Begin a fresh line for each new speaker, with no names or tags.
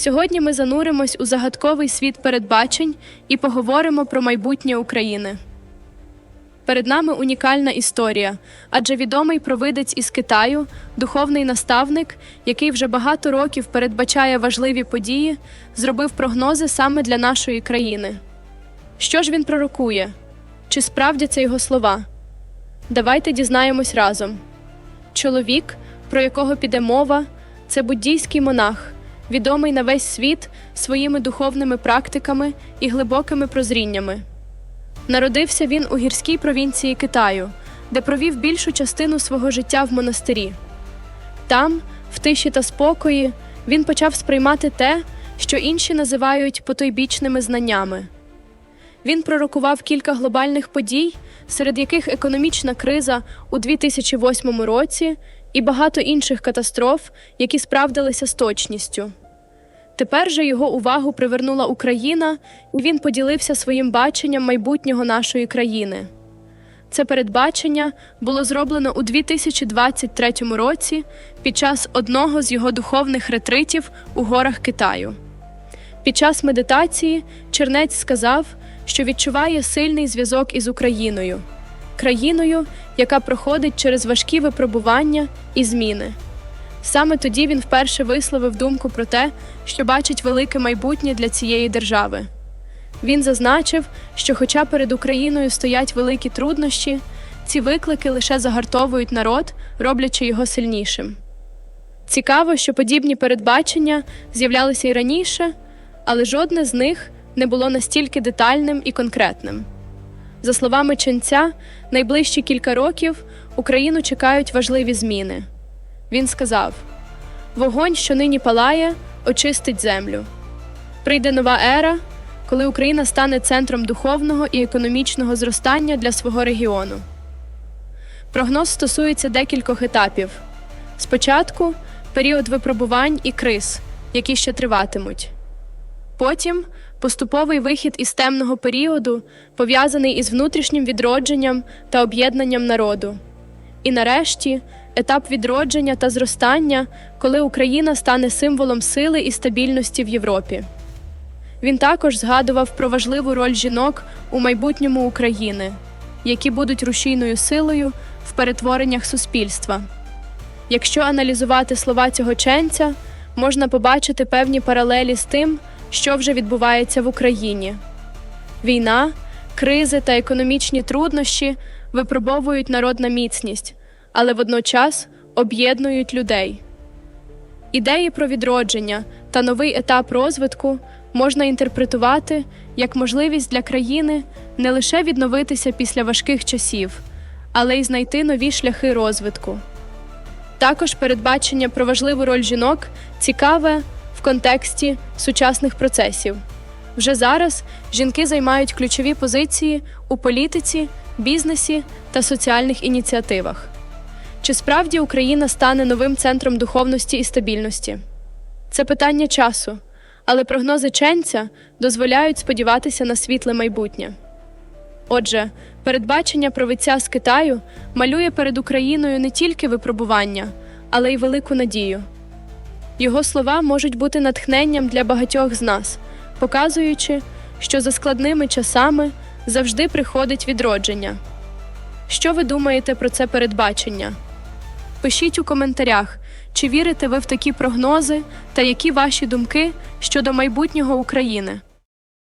Сьогодні ми зануримось у загадковий світ передбачень і поговоримо про майбутнє України. Перед нами унікальна історія, адже відомий провидець із Китаю, духовний наставник, який вже багато років передбачає важливі події, зробив прогнози саме для нашої країни. Що ж він пророкує? Чи справдяться його слова? Давайте дізнаємось разом. Чоловік, про якого піде мова, це буддійський монах, відомий на весь світ своїми духовними практиками і глибокими прозріннями. Народився він у гірській провінції Китаю, де провів більшу частину свого життя в монастирі. Там, в тиші та спокої, він почав сприймати те, що інші називають потойбічними знаннями. Він пророкував кілька глобальних подій, серед яких економічна криза у 2008 році і багато інших катастроф, які справдилися з точністю. Тепер же його увагу привернула Україна, і він поділився своїм баченням майбутнього нашої країни. Це передбачення було зроблено у 2023 році під час одного з його духовних ретритів у горах Китаю. Під час медитації Чернець сказав, що відчуває сильний зв'язок із Україною, країною, яка проходить через важкі випробування і зміни. Саме тоді він вперше висловив думку про те, що бачить велике майбутнє для цієї держави. Він зазначив, що, хоча перед Україною стоять великі труднощі, ці виклики лише загартовують народ, роблячи його сильнішим. Цікаво, що подібні передбачення з'являлися й раніше, але жодне з них не було настільки детальним і конкретним. За словами ченця, найближчі кілька років Україну чекають важливі зміни. Він сказав: Вогонь, що нині палає, очистить землю. Прийде нова ера, коли Україна стане центром духовного і економічного зростання для свого регіону. Прогноз стосується декількох етапів. Спочатку період випробувань і криз, які ще триватимуть. Потім поступовий вихід із темного періоду, пов'язаний із внутрішнім відродженням та об'єднанням народу. І нарешті етап відродження та зростання, коли Україна стане символом сили і стабільності в Європі. Він також згадував про важливу роль жінок у майбутньому України, які будуть рушійною силою в перетвореннях суспільства. Якщо аналізувати слова цього ченця, можна побачити певні паралелі з тим, що вже відбувається в Україні. Війна, кризи та економічні труднощі випробовують народ на міцність, але водночас об'єднують людей. Ідеї про відродження та новий етап розвитку можна інтерпретувати як можливість для країни не лише відновитися після важких часів, але й знайти нові шляхи розвитку. Також передбачення про важливу роль жінок цікаве в контексті сучасних процесів. Вже зараз жінки займають ключові позиції у політиці, бізнесі та соціальних ініціативах. Чи справді Україна стане новим центром духовності і стабільності? Це питання часу, але прогнози ченця дозволяють сподіватися на світле майбутнє. Отже, передбачення провидця з Китаю малює перед Україною не тільки випробування, але й велику надію. Його слова можуть бути натхненням для багатьох з нас, показуючи, що за складними часами завжди приходить відродження. Що ви думаєте про це передбачення? Пишіть у коментарях, чи вірите ви в такі прогнози та які ваші думки щодо майбутнього України.